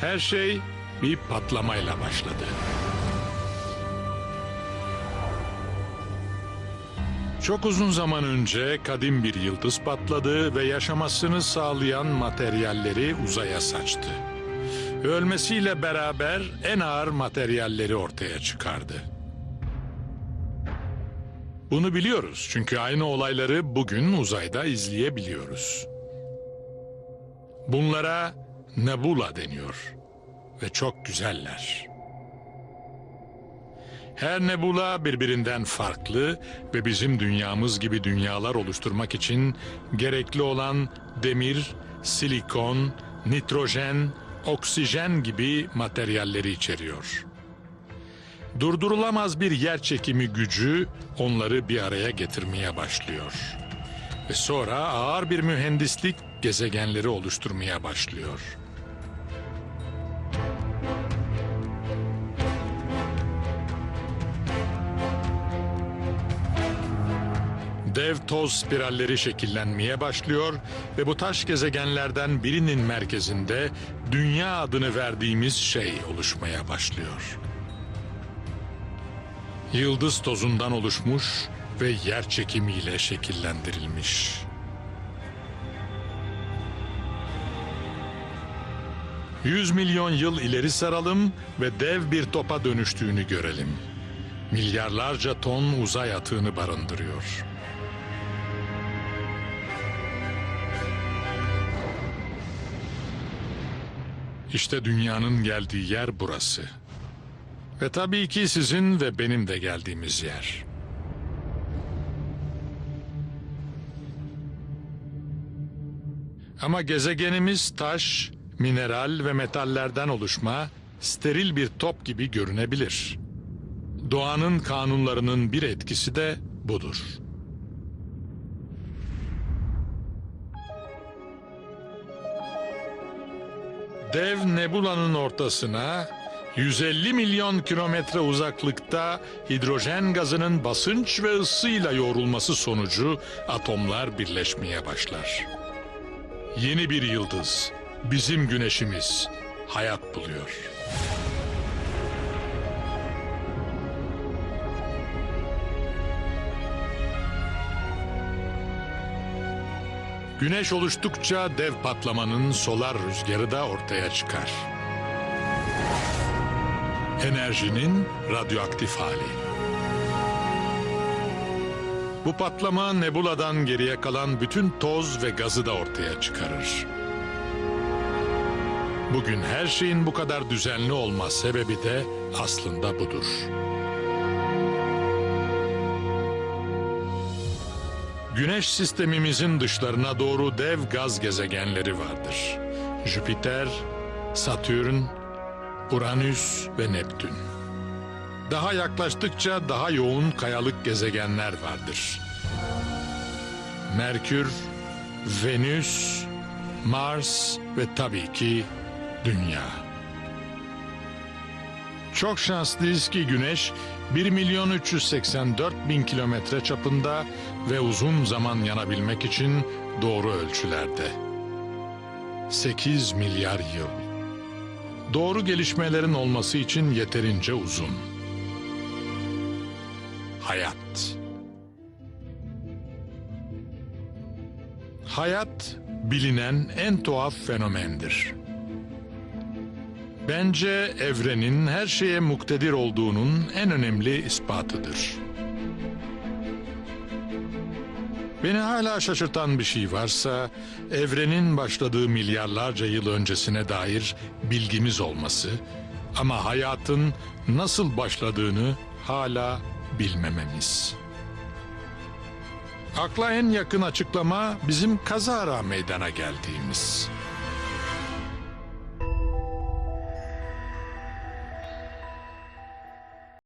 Her şey bir patlamayla başladı. Çok uzun zaman önce kadim bir yıldız patladı ve yaşamasını sağlayan materyalleri uzaya saçtı. Ölmesiyle beraber en ağır materyalleri ortaya çıkardı. Bunu biliyoruz çünkü aynı olayları bugün uzayda izleyebiliyoruz. Bunlara nebula deniyor ve çok güzeller. Her nebula birbirinden farklı ve bizim dünyamız gibi dünyalar oluşturmak için gerekli olan demir, silikon, nitrojen, oksijen gibi materyalleri içeriyor. Durdurulamaz bir yer çekimi gücü onları bir araya getirmeye başlıyor. Ve sonra ağır bir mühendislik gezegenleri oluşturmaya başlıyor. Dev toz spiralleri şekillenmeye başlıyor ve bu taş gezegenlerden birinin merkezinde dünya adını verdiğimiz şey oluşmaya başlıyor. Yıldız tozundan oluşmuş ve yer çekimiyle şekillendirilmiş. Yüz milyon yıl ileri saralım ve dev bir topa dönüştüğünü görelim. Milyarlarca ton uzay atığını barındırıyor. İşte dünyanın geldiği yer burası. Ve tabii ki sizin ve benim de geldiğimiz yer. Ama gezegenimiz taş, mineral ve metallerden oluşma, steril bir top gibi görünebilir. Doğanın kanunlarının bir etkisi de budur. Dev nebulanın ortasına 150 milyon kilometre uzaklıkta hidrojen gazının basınç ve ısıyla yoğrulması sonucu atomlar birleşmeye başlar. Yeni bir yıldız, bizim güneşimiz hayat buluyor. Güneş oluştukça dev patlamanın solar rüzgarı da ortaya çıkar. Enerjinin radyoaktif hali. Bu patlama nebuladan geriye kalan bütün toz ve gazı da ortaya çıkarır. Bugün her şeyin bu kadar düzenli olma sebebi de aslında budur. Güneş sistemimizin dışlarına doğru dev gaz gezegenleri vardır. Jüpiter, Satürn, Uranüs ve Neptün. Daha yaklaştıkça daha yoğun kayalık gezegenler vardır. Merkür, Venüs, Mars ve tabii ki Dünya. Çok şanslıyız ki Güneş 1 milyon 384 bin kilometre çapında ve uzun zaman yanabilmek için doğru ölçülerde. 8 milyar yıl. Doğru gelişmelerin olması için yeterince uzun. Hayat. Hayat bilinen en tuhaf fenomendir. Bence evrenin her şeye muktedir olduğunun en önemli ispatıdır. Beni hala şaşırtan bir şey varsa evrenin başladığı milyarlarca yıl öncesine dair bilgimiz olması ama hayatın nasıl başladığını hala bilmememiz. Akla en yakın açıklama bizim kazara meydana geldiğimiz.